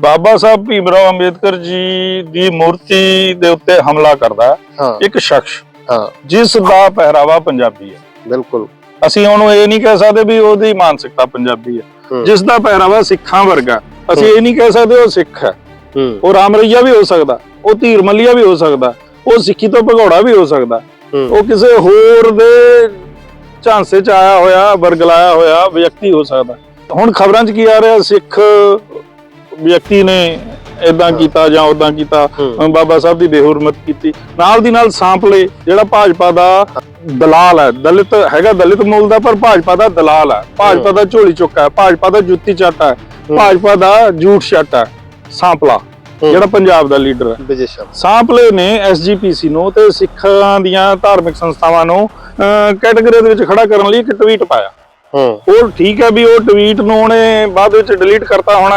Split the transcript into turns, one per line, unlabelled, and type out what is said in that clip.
ਬਾਬਾ ਸਾਹਿਬ ਭੀਮਰਾਓ ਅੰਬੇਦਕਰ ਜੀ ਦੀ ਮੂਰਤੀ ਦੇ ਉੱਤੇ ਹਮਲਾ ਕਰਦਾ ਇੱਕ ਸ਼ਖਸ
ਹਾਂ।
ਜਿਸ ਦਾ ਪਹਿਰਾਵਾ ਪੰਜਾਬੀ ਹੈ।
ਬਿਲਕੁਲ।
ਅਸੀਂ ਉਹਨੂੰ ਇਹ ਨਹੀਂ ਕਹਿ ਸਕਦੇ ਵੀ ਉਹਦੀ ਮਾਨਸਿਕਤਾ ਪੰਜਾਬੀ ਹੈ। ਜਿਸ ਦਾ ਪਹਿਰਾਵਾ ਸਿੱਖਾਂ ਵਰਗਾ ਅਸੀਂ ਇਹ ਨਹੀਂ ਕਹਿ ਸਕਦੇ ਉਹ ਸਿੱਖ ਹੈ। ਉਹ ਰਾਮ ਰਈਆ ਵੀ ਹੋ ਸਕਦਾ ਉਹ ਧੀਰ ਮੱਲੀਆ ਵੀ ਹੋ ਸਕਦਾ ਉਹ ਸਿੱਖੀ ਤੋਂ ਭਗੌੜਾ ਵੀ ਹੋ ਸਕਦਾ। ਉਹ ਕਿਸੇ ਹੋਰ ਦੇ ਝਾਂਸੇ ਚ ਆਇਆ ਹੋਇਆ ਵਰਗਲਾਇਆ ਹੋਇਆ ਵਿਅਕਤੀ ਹੋ ਸਕਦਾ। ਹੁਣ ਖਬਰਾਂ 'ਚ ਕੀ ਆ ਰਿਹਾ? ਸਿੱਖ ਵਿਅਕਤੀ ਨੇ ਇਦਾਂ। ਕੀਤਾ ਜਾਂ ਉਦਾਂ ਕੀਤਾ ਬਾਬਾ ਸਾਹਿਬ ਦੀ ਬੇਹੁਰਮਤ ਕੀਤੀ। ਨਾਲ ਦੀ ਨਾਲ ਸਾਂਪਲੇ ਜਿਹੜਾ ਭਾਜਪਾ ਦਾ ਦਲਾਲ ਹੈ ਦਲਿਤ ਹੈਗਾ ਦਲਿਤ ਮੂਲ ਦਾ ਪਰ ਭਾਜਪਾ ਦਾ ਦਲਾਲ ਹੈ। ਭਾਜਪਾ ਦਾ ਝੋਲੀ ਚੁੱਕਾ ਹੈ ਭਾਜਪਾ ਦਾ ਜੁੱਤੀ ਚਾਟਾ ਹੈ। ਭਾਜਪਾ ਦਾ ਜੂਠ ਚਾਟਾ ਹੈ ਸਾਂਪਲਾ। ਜਿਹੜਾ ਪੰਜਾਬ ਦਾ ਲੀਡਰ ਹੈ। ਸਾਂਪਲੇ ਨੇ ਐਸਜੀਪੀਸੀ ਨੂੰ ਤੇ ਸਿੱਖਾਂ ਦੀਆਂ ਧਾਰਮਿਕ ਸੰਸਥਾਵਾਂ ਨੂੰ ਕੈਟਾਗਰੀ ਦੇ ਵਿੱਚ ਖੜਾ ਕਰਨ ਲਈ ਇੱਕ ਟਵੀਟ ਪਾਇਆ।
ਹੂੰ।
ਉਹ ਠੀਕ ਹੈ ਵੀ ਉਹ ਟਵੀਟ ਨੂੰ ਉਹਨੇ ਬਾਅਦ ਵਿੱਚ ਡਿਲੀਟ ਕਰਤਾ ਹੋਣਾ